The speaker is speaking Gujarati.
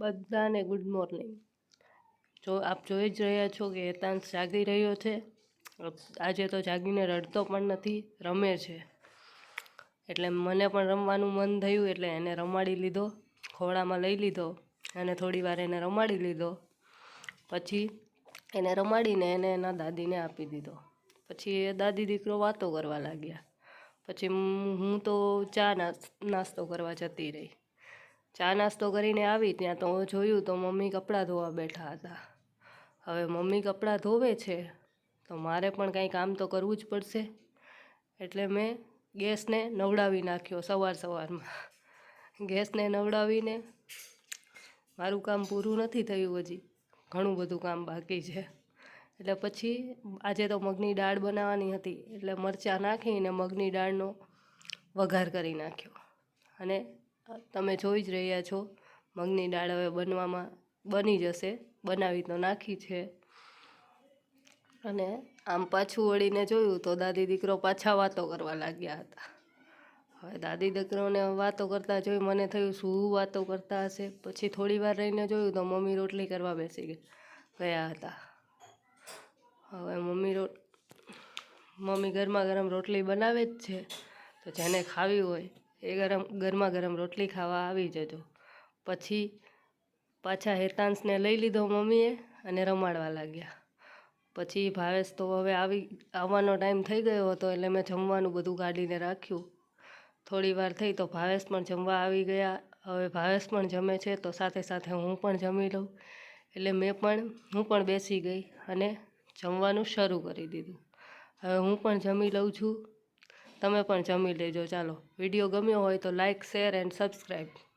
બધાને ગુડ મોર્નિંગ જો આપ જોઈ જ રહ્યા છો કે હેતાંશ જાગી રહ્યો છે. આજે તો જાગીને રડતો પણ નથી, રમે છે. એટલે મને પણ રમવાનું મન થયું એટલે એને રમાડી લીધો, ખોળામાં લઈ લીધો અને થોડી વાર એને રમાડી લીધો. પછી એને રમાડીને એને એના દાદીને આપી દીધો. પછી એ દાદી દીકરો વાતો કરવા લાગ્યા. પછી હું તો ચા નાસ્તો કરવા જતી રહી. ચા નાસ્તો કરીને આવી, ત્યાં તો જોયું તો મમ્મી કપડાં ધોવા બેઠા હતા. હવે મમ્મી કપડાં ધોવે છે, તો મારે પણ કાંઈ કામ તો કરવું જ પડશે. એટલે મેં ગેસને નવડાવી નાખ્યો સવાર સવારમાં. ગેસને નવડાવીને મારું કામ પૂરું નથી થયું હજી. ઘણું બધું કામ બાકી છે. એટલે પછી આજે તો મગની દાળ બનાવવાની હતી, એટલે મરચાં નાખીને મગની દાળનો વઘાર કરી નાખ્યો. અને તમે જોઈ જ રહ્યા છો, મગની દાળ હવે બનવામાં બની જશે, બનાવી તો નાખી છે. અને આમ પાછું વળીને જોયું તો દાદી દીકરો પાછા વાતો કરવા લાગ્યા હતા. હવે દાદી દીકરોને વાતો કરતા જોઈ મને થયું શું વાતો કરતા હશે? પછી થોડી વાર રહીને જોયું તો મમ્મી રોટલી કરવા બેસી ગયા હતા. હવે મમ્મી રોટ મમ્મી ગરમા ગરમ રોટલી બનાવે જ છે, તો જેને ખાવી હોય એ ગરમ ગરમા ગરમ રોટલી ખાવા આવી જજો. પછી પાછા હેતાંશને લઈ લીધો મમ્મીએ અને રમાડવા લાગ્યા. પછી ભાવેશ તો હવે આવી, આવવાનો ટાઈમ થઈ ગયો હતો એટલે મેં જમવાનું બધું કાઢીને રાખ્યું. થોડી વાર થઈ તો ભાવેશ પણ જમવા આવી ગયા. હવે ભાવેશ પણ જમે છે તો સાથે સાથે હું પણ જમી લઉં. એટલે મેં પણ, હું પણ બેસી ગઈ અને જમવાનું શરૂ કરી દીધું. હવે હું પણ જમી લઉં છું. તમે પણ જમી લેજો. ચાલો વીડિયો ગમ્યો હોય તો લાઇક શેર એન્ડ સબસ્ક્રાઈબ